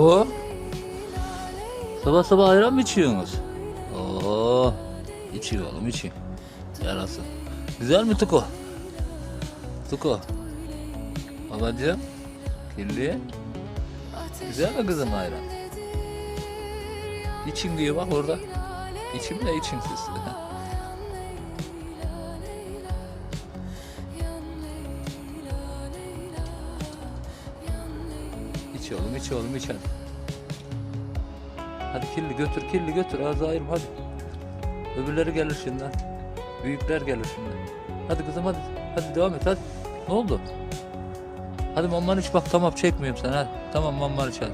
Tuko. Sabah sabah ayran mı içiyorsunuz? Oo. İçin oğlum için. Yarasın. Güzel mi Tuko? Tuko. Babacığım. Kirli. Güzel mi kızım ayran? İçin diyor bak orada. İçim de için İç oğlum iç oğlum iç hadi. Hadi kirli götür kirli götür ağzı ayırma hadi. Öbürleri gelir şimdi. Büyükler gelir şimdi. Hadi kızım hadi. Hadi devam et hadi. Ne oldu? Hadi mamman iç bak tamam çekmiyorum sen hadi. Tamam mamman iç hadi.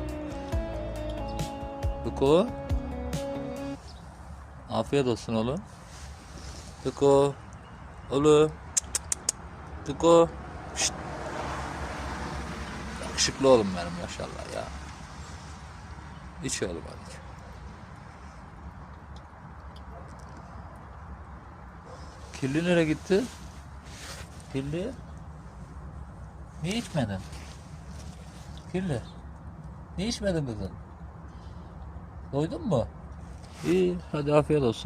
Tuko. Afiyet olsun oğlum. Tuko. Oğlum. Tuko. Şşt. Yakışıklı oğlum benim maşallah ya. İç oğlum hadi. Kirli nereye gitti? Kirli? Niye içmedin? Kirli. Niye içmedin kızım? Doydun mu? İyi hadi afiyet olsun.